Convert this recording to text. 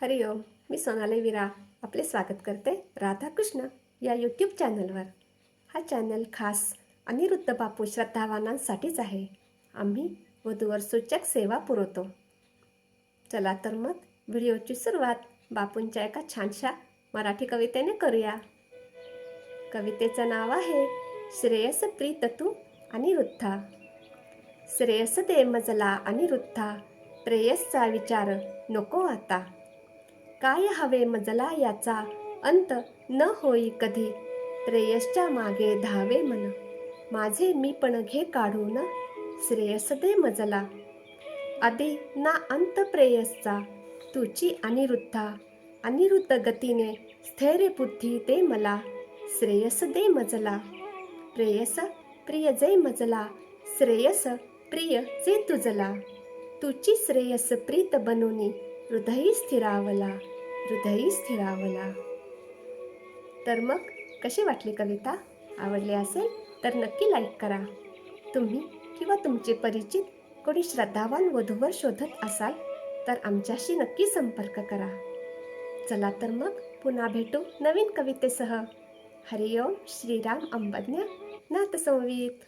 हरिओम मी सोनाली विरा आपले स्वागत करते राधाकृष्ण या यूट्यूब चॅनलवर हा चॅनल खास अनिरुद्ध बापू श्रद्धावानांसाठीच आहे. आम्ही वधूवर सूचक सेवा पुरवतो. चला तर मग व्हिडिओची सुरुवात बापूंच्या एका छानशा मराठी कवितेने करूया. कवितेचं नाव आहे श्रेयस प्रीत तू अनिरुद्धा. श्रेयस दे मजला अनिरुद्धा प्रेयसचा विचार नको आता. काय हवे मजला याचा अंत न होई कधी? प्रेयसच्या मागे धावे मन. माझे मी पण घे काढून श्रेयस दे मजला. आधी ना अंत प्रेयसचा. तुची अनिरुद्धा. अनिरुद्ध गतीने स्थैर्य बुद्धी दे मला. श्रेयस दे मजला. प्रेयस प्रिय जय मजला. श्रेयस प्रिय जे तुझला. तुची श्रेयस प्रीत बनूनी हृदयी स्थिरावला. हृदयी स्थिरावला. तर मग कशी वाटली कविता? आवडली असेल तर नक्की लाईक करा. तुम्ही किंवा तुमचे परिचित कोणी श्रद्धावान वधूवर शोधत असाल तर आमच्याशी नक्की संपर्क करा. चला तर मग पुन्हा भेटू नवीन कवितेसह. हरिओम श्रीराम अंबज्ञ नाथ संवीत